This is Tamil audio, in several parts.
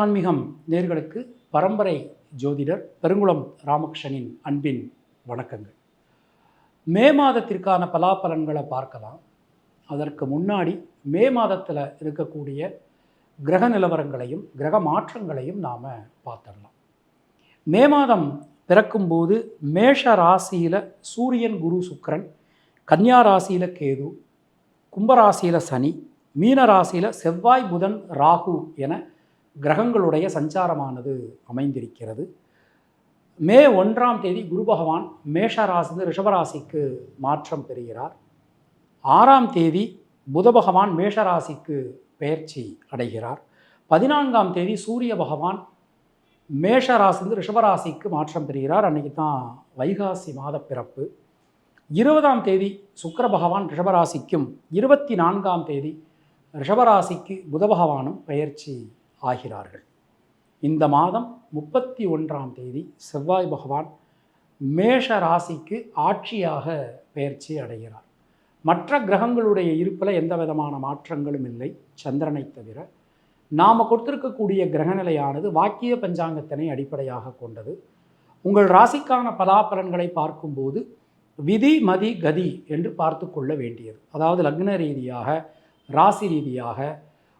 ஆன்மீகம் நேர்களுக்கு பரம்பரை ஜோதிடர் பெருங்குளம் ராமகிருஷ்ணனின் அன்பின் வணக்கங்கள். மே மாதத்திற்கான பலாபலன்களை பார்க்கலாம். அதற்கு முன்னாடி மே மாதத்தில் இருக்கக்கூடிய கிரக நிலவரங்களையும் கிரக மாற்றங்களையும் நாம் பார்த்துடலாம். மே மாதம் பிறக்கும்போது மேஷ ராசியில் சூரியன் குரு சுக்கரன் கன்னியா ராசியில் கேது கும்பராசியில் சனி மீன ராசியில் செவ்வாய் புதன் ராகு என கிரகங்களுடைய சஞ்சாரமானது அமைந்திருக்கிறது. மே ஒன்றாம் தேதி குரு பகவான் மேஷ ரிஷபராசிக்கு மாற்றம் பெறுகிறார். ஆறாம் தேதி புத பகவான் மேஷராசிக்கு பெயர்ச்சி அடைகிறார். பதினான்காம் தேதி சூரிய பகவான் மேஷ ரிஷபராசிக்கு மாற்றம் பெறுகிறார். அன்றைக்கி தான் வைகாசி மாத பிறப்பு. இருபதாம் தேதி சுக்கர பகவான் ரிஷபராசிக்கும் இருபத்தி நான்காம் தேதி ரிஷபராசிக்கு புத பகவானும் பெயர்ச்சி ஆகிறார்கள். இந்த மாதம் முப்பத்தி ஒன்றாம் தேதி செவ்வாய் பகவான் மேஷ ராசிக்கு ஆட்சியாக பெயர்ச்சி அடைகிறார். மற்ற கிரகங்களுடைய இருப்பில் எந்த விதமான மாற்றங்களும் இல்லை சந்திரனை தவிர. நாம் கொடுத்திருக்கக்கூடிய கிரகநிலையானது வாக்கிய பஞ்சாங்கத்தினை அடிப்படையாக கொண்டது. உங்கள் ராசிக்கான பலாபலன்களை பார்க்கும்போது விதி மதி கதி என்று பார்த்து கொள்ள வேண்டியது. அதாவது லக்ன ரீதியாக ராசி ரீதியாக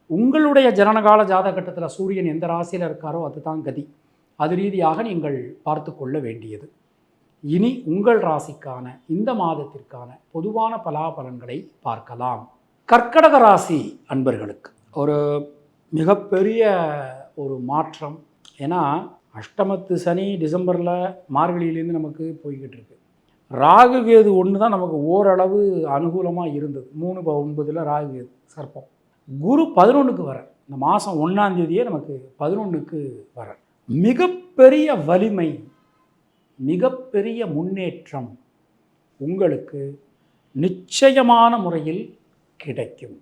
உங்களுடைய ஜனனகால ஜாதகட்டத்தில் சூரியன் எந்த ராசியில் இருக்காரோ அதுதான் கதி. அது ரீதியாக நீங்கள் பார்த்து கொள்ள வேண்டியது. இனி உங்கள் ராசிக்கான இந்த மாதத்திற்கான பொதுவான பலாபலன்களை பார்க்கலாம். கர்க்கடக ராசி அன்பர்களுக்கு ஒரு மிகப்பெரிய ஒரு மாற்றம். ஏன்னா அஷ்டமத்து சனி டிசம்பரில் மார்கழியிலேருந்து நமக்கு போய்கிட்டு இருக்கு. ராகு கேது ஒன்று தான் நமக்கு ஓரளவு அனுகூலமாக இருந்தது. மூணு ப- ஒன்பதில் ராகு கேது சர்ப்பம். குரு பதினொன்றுக்கு வர. இந்த மாதம் ஒன்றாந்தேதியே நமக்கு பதினொன்றுக்கு வர. மிகப்பெரிய வலிமை மிகப்பெரிய முன்னேற்றம் உங்களுக்கு நிச்சயமான முறையில் கிடைக்கும்.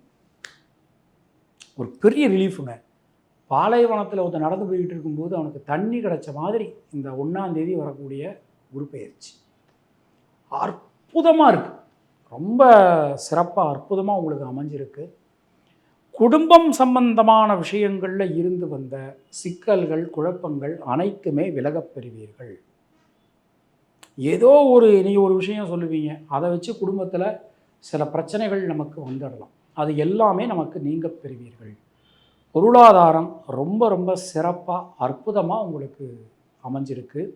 ஒரு பெரிய ரிலீஃபுங்க பாலைவனத்தில் ஒருத்தன் நடந்து போய்கிட்டு இருக்கும்போது அவனுக்கு தண்ணி கிடைச்ச மாதிரி இந்த ஒன்றாந்தேதி வரக்கூடிய குரு பயிற்சி அற்புதமாக இருக்குது ரொம்ப சிறப்பாக அற்புதமாக உங்களுக்கு அமைஞ்சிருக்கு. குடும்பம் சம்பந்தமான விஷயங்களில் இருந்து வந்த சிக்கல்கள் குழப்பங்கள் அனைத்துமே விலகப் பெறுவீர்கள். ஏதோ ஒரு நீ ஒரு விஷயம் சொல்லுவீங்க அதை வச்சு குடும்பத்தில் சில பிரச்சனைகள் நமக்கு வந்துடலாம். அது எல்லாமே நமக்கு நீங்க பெறுவீர்கள். பொருளாதாரம் ரொம்ப ரொம்ப சிறப்பாக அற்புதமாக உங்களுக்கு அமைஞ்சிருக்கு.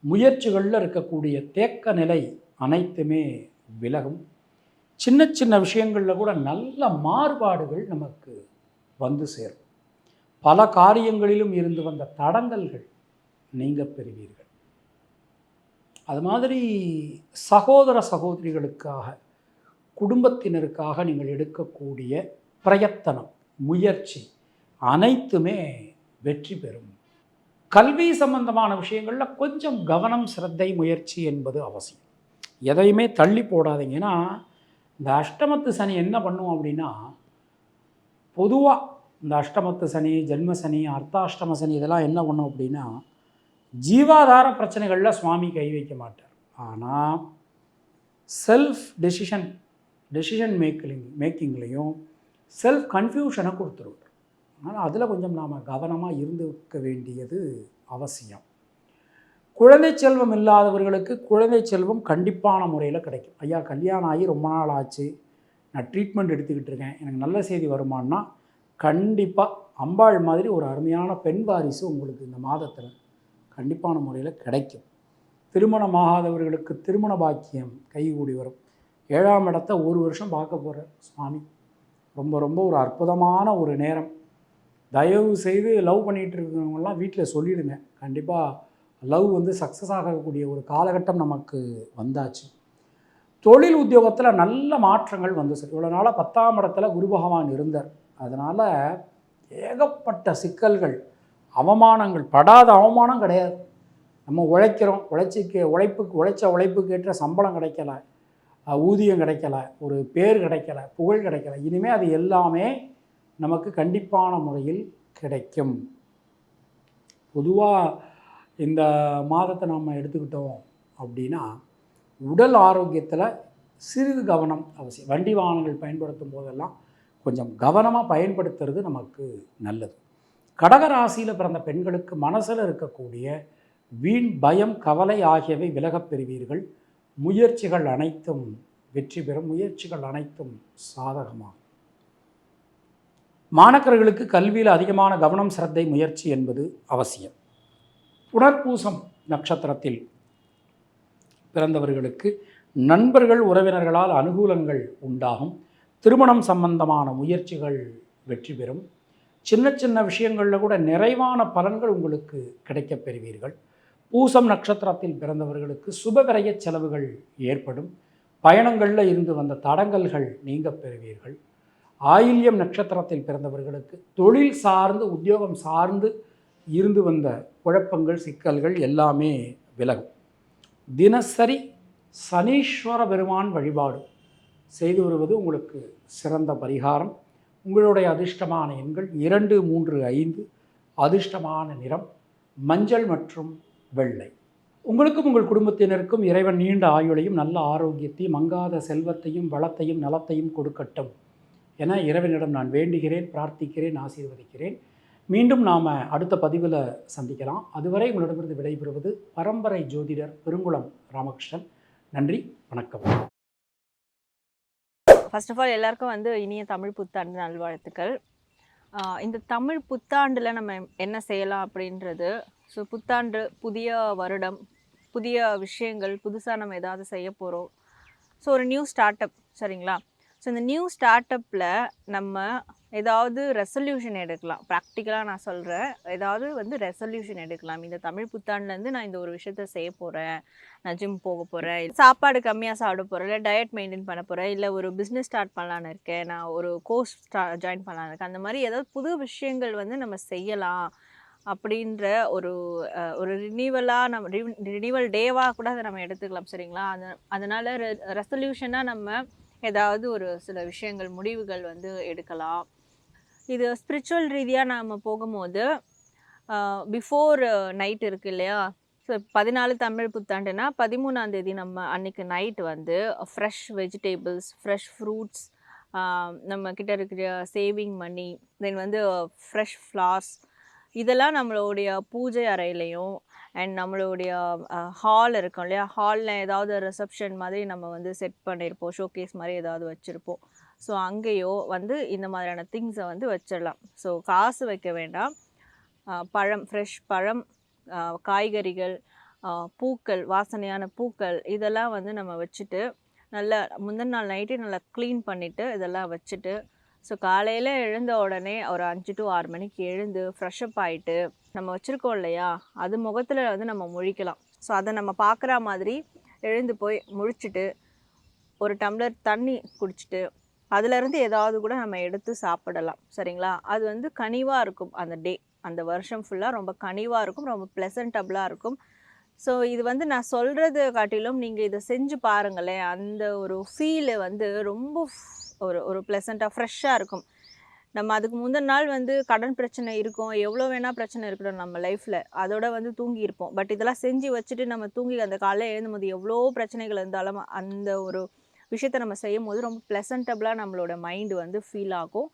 முயற்சிகளில் இருக்கக்கூடிய தேக்க நிலை அனைத்துமே விலகும். சின்ன சின்ன விஷயங்களில் கூட நல்ல மாறுபாடுகள் நமக்கு வந்து சேரும். பல காரியங்களிலும் இருந்து வந்த தடங்கல்கள் நீங்க பெறுவீர்கள். அது மாதிரி சகோதர சகோதரிகளுக்காக குடும்பத்தினருக்காக நீங்கள் எடுக்கக்கூடிய பிரயத்தனம் முயற்சி அனைத்துமே வெற்றி பெறும். கல்வி சம்பந்தமான விஷயங்களில் கொஞ்சம் கவனம் சிரத்தை முயற்சி என்பது அவசியம். எதையுமே தள்ளி போடாதீங்கன்னா இந்த அஷ்டமத்து சனி என்ன பண்ணும் அப்படின்னா பொதுவாக இந்த அஷ்டமத்து சனி ஜென்ம சனி அர்த்தாஷ்டம சனி இதெல்லாம் என்ன பண்ணும் அப்படின்னா ஜீவாதார பிரச்சனைகளில் சுவாமி கை வைக்க மாட்டார். ஆனால் செல்ஃப் டெசிஷன் டெசிஷன் மேக்கிங் மேக்கிங்லேயும் செல்ஃப் கன்ஃபியூஷனை கொடுத்துருவார். ஆனால் அதில் கொஞ்சம் நாம் கவனமாக இருந்துக்க வேண்டியது அவசியம். குழந்தை செல்வம் இல்லாதவர்களுக்கு குழந்தை செல்வம் கண்டிப்பான முறையில் கிடைக்கும். ஐயா கல்யாணம் ஆகி ரொம்ப நாள் ஆச்சு. நான் ட்ரீட்மெண்ட் எடுத்துக்கிட்டு இருக்கேன். எனக்கு நல்ல செய்தி வருமானா? கண்டிப்பாக அம்பாள் மாதிரி ஒரு அருமையான பெண் வாரிசு உங்களுக்கு இந்த மாதத்தில் கண்டிப்பான முறையில் கிடைக்கும். திருமணமாகாதவர்களுக்கு திருமண பாக்கியம் கைகூடி வரும். ஏழாம் இடத்த ஒரு வருஷம் பார்க்க போகிற சுவாமி. ரொம்ப ரொம்ப ஒரு அற்புதமான ஒரு நேரம். தயவு செய்து லவ் பண்ணிகிட்டு இருக்கிறவங்கலாம் வீட்டில் சொல்லிவிடுங்க கண்டிப்பாக லவ் வந்து சக்ஸஸ் ஆகக்கூடிய ஒரு காலகட்டம் நமக்கு வந்தாச்சு. தொழில் உத்தியோகத்தில் நல்ல மாற்றங்கள் வந்து சார் இவ்வளோ நாளாக பத்தாம் இடத்துல குரு பகவான் இருந்தார். அதனால் ஏகப்பட்ட சிக்கல்கள் அவமானங்கள் படாத அவமானம் கிடையாது. நம்ம உழைக்கிறோம் உழைச்சிக்கு உழைப்புக்கு உழைச்ச உழைப்புக்கு ஏற்ற சம்பளம் கிடைக்கல ஊதியம் கிடைக்கல ஒரு பேர் கிடைக்கல புகழ் கிடைக்கல. இனிமேல் அது எல்லாமே நமக்கு கண்டிப்பான முறையில் கிடைக்கும். பொதுவாக இந்த மாதத்தை நாம் எடுத்துக்கிட்டோம் அப்படின்னா உடல் ஆரோக்கியத்தில் சிறிது கவனம் அவசியம். வண்டி வாகனங்கள் பயன்படுத்தும் போதெல்லாம் கொஞ்சம் கவனமாக பயன்படுத்துறது நமக்கு நல்லது. கடக ராசியில் பிறந்த பெண்களுக்கு மனசில் இருக்கக்கூடிய வீண் பயம் கவலை ஆகியவை விலகப் பெறுவீர்கள். முயற்சிகள் அனைத்தும் வெற்றி பெறும். முயற்சிகள் அனைத்தும் சாதகமாகும். மாணக்கர்களுக்கு கல்வியில் அதிகமான கவனம் சிரத்தை முயற்சி என்பது அவசியம். புனர்பூசம் நட்சத்திரத்தில் பிறந்தவர்களுக்கு நண்பர்கள் உறவினர்களால் அனுகூலங்கள் உண்டாகும். திருமணம் சம்பந்தமான முயற்சிகள் வெற்றி பெறும். சின்ன சின்ன விஷயங்களில் கூட நிறைவான பலன்கள் உங்களுக்கு கிடைக்கப் பெறுவீர்கள். பூசம் நட்சத்திரத்தில் பிறந்தவர்களுக்கு சுபவிரய செலவுகள் ஏற்படும். பயணங்களில் இருந்து வந்த தடங்கல்கள் நீங்க பெறுவீர்கள். ஆயில்யம் நட்சத்திரத்தில் பிறந்தவர்களுக்கு தொழில் சார்ந்து உத்தியோகம் சார்ந்து இருந்து வந்த குழப்பங்கள் சிக்கல்கள் எல்லாமே விலகும். தினசரி சனீஸ்வர பெருமான் வழிபாடு செய்து வருவது உங்களுக்கு சிறந்த பரிகாரம். உங்களுடைய அதிர்ஷ்டமான எண்கள் இரண்டு மூன்று ஐந்து அதிர்ஷ்டமான நிறம் மஞ்சள் மற்றும் வெள்ளை. உங்களுக்கும் உங்கள் குடும்பத்தினருக்கும் இறைவன் நீண்ட ஆயுளையும் நல்ல ஆரோக்கியத்தையும் மங்காத செல்வத்தையும் வளத்தையும் நலத்தையும் கொடுக்கட்டும் என இறைவனிடம் நான் வேண்டுகிறேன் பிரார்த்திக்கிறேன் ஆசீர்வதிக்கிறேன். மீண்டும் நாம் அடுத்த பதிவில் சந்திக்கலாம். அதுவரை உங்களிடமிருந்து விடைபெறுவது பரம்பரை ஜோதிடர் பெருங்குளம் ராமகிருஷ்ணன். நன்றி வணக்கம். ஃபர்ஸ்ட் ஆஃப் ஆல் எல்லாருக்கும் வந்து இனிய தமிழ் புத்தாண்டு நல்வாழ்த்துக்கள். இந்த தமிழ் புத்தாண்டில் நம்ம என்ன செய்யலாம் அப்படின்றது ஸோ புத்தாண்டு புதிய வருடம் புதிய விஷயங்கள் புதுசாக நம்ம ஏதாவது செய்ய போகிறோம் ஸோ ஒரு நியூ ஸ்டார்ட் அப் சரிங்களா? ஸோ இந்த நியூ ஸ்டார்ட் அப்பில் நம்ம ஏதாவது ரெசல்யூஷன் எடுக்கலாம். ப்ராக்டிக்கலாக நான் சொல்கிறேன் ஏதாவது வந்து ரெசல்யூஷன் எடுக்கலாம். இந்த தமிழ் புத்தாண்டுலேருந்து நான் இந்த ஒரு விஷயத்த செய்ய போகிறேன் நான் ஜிம் போக போகிறேன் சாப்பாடு கம்மியாக சாப்பிட போகிறேன் இல்லை டயட் மெயின்டைன் பண்ண போகிறேன் இல்லை ஒரு பிஸ்னஸ் ஸ்டார்ட் பண்ணலான்னு இருக்கேன். நான் ஒரு கோர்ஸ் ஸ்டா ஜாயின் பண்ணலான்னு இருக்கேன். அந்த மாதிரி ஏதாவது புது விஷயங்கள் வந்து நம்ம செய்யலாம் அப்படின்ற ஒரு ஒரு ரினியூவலாக நம்ம ரினீவல் டேவாக கூட அதை நம்ம எடுத்துக்கலாம் சரிங்களா? அது அதனால் ரெ ரெசல்யூஷனாக நம்ம ஏதாவது ஒரு சில விஷயங்கள் முடிவுகள் வந்து எடுக்கலாம். இது ஸ்பிரிச்சுவல் ரீதியாக நாம் போகும்போது பிஃபோர் நைட் இருக்கு இல்லையா? ஸோ பதினாலு தமிழ் புத்தாண்டுனா பதிமூணாம் தேதி நம்ம அன்னைக்கு நைட் வந்து ஃப்ரெஷ் வெஜிடேபிள்ஸ் ஃப்ரெஷ் ஃப்ரூட்ஸ் நம்ம கிட்ட இருக்கிற சேவிங் மணி தென் வந்து ஃப்ரெஷ் ஃப்ளார்ஸ் இதெல்லாம் நம்மளுடைய பூஜை அறையிலையும் அண்ட் நம்மளுடைய ஹால் இருக்கும் இல்லையா? ஹாலில் ஏதாவது ரிசப்ஷன் மாதிரி நம்ம வந்து செட் பண்ணியிருப்போம் ஷோகேஸ் மாதிரி ஏதாவது வச்சுருப்போம். ஸோ அங்கேயோ வந்து இந்த மாதிரியான திங்ஸை வந்து வச்சிடலாம். ஸோ காசு வைக்க வேண்டாம். பழம் ஃப்ரெஷ் பழம் காய்கறிகள் பூக்கள் வாசனையான பூக்கள் இதெல்லாம் வந்து நம்ம வச்சுட்டு நல்லா முந்தின நாள் நைட்டே நல்லா க்ளீன் பண்ணிவிட்டு இதெல்லாம் வச்சுட்டு ஸோ காலையில் எழுந்த உடனே ஒரு அஞ்சு டு ஆறு மணிக்கு எழுந்து ஃப்ரெஷ்அப் ஆகிட்டு நம்ம வச்சுருக்கோம் இல்லையா? அது முகத்தில் வந்து நம்ம முழிக்கலாம். ஸோ அதை நம்ம பார்க்குற மாதிரி எழுந்து போய் முழிச்சிட்டு ஒரு டம்ளர் தண்ணி குடிச்சிட்டு அதுலேருந்து ஏதாவது கூட நம்ம எடுத்து சாப்பிடலாம். சரிங்களா? அது வந்து கனிவாக இருக்கும் அந்த டே. அந்த வருஷம் ஃபுல்லாக ரொம்ப கனிவாக இருக்கும் ரொம்ப ப்ளசண்டபுளாக இருக்கும். ஸோ இது வந்து நான் சொல்கிறது காட்டிலும் நீங்கள் இதை செஞ்சு பாருங்களேன். அந்த ஒரு ஃபீலு வந்து ரொம்ப ஒரு ஒரு ப்ளசண்ட்டாக ஃப்ரெஷ்ஷாக இருக்கும். நம்ம அதுக்கு முந்தின நாள் வந்து கடன் பிரச்சனை இருக்கும். எவ்வளோ வேணால் பிரச்சனை இருக்கட்டும் நம்ம லைஃப்பில் அதோட வந்து தூங்கி இருப்போம் பட் இதெல்லாம் செஞ்சு வச்சுட்டு நம்ம தூங்கி அந்த காலையில் எழுந்தும்போது எவ்வளோ பிரச்சனைகள் இருந்தாலும் அந்த ஒரு விஷயத்தை நம்ம செய்யும் போது ரொம்ப ப்ளசன்டபுளாக நம்மளோட மைண்டு வந்து ஃபீல் ஆகும்.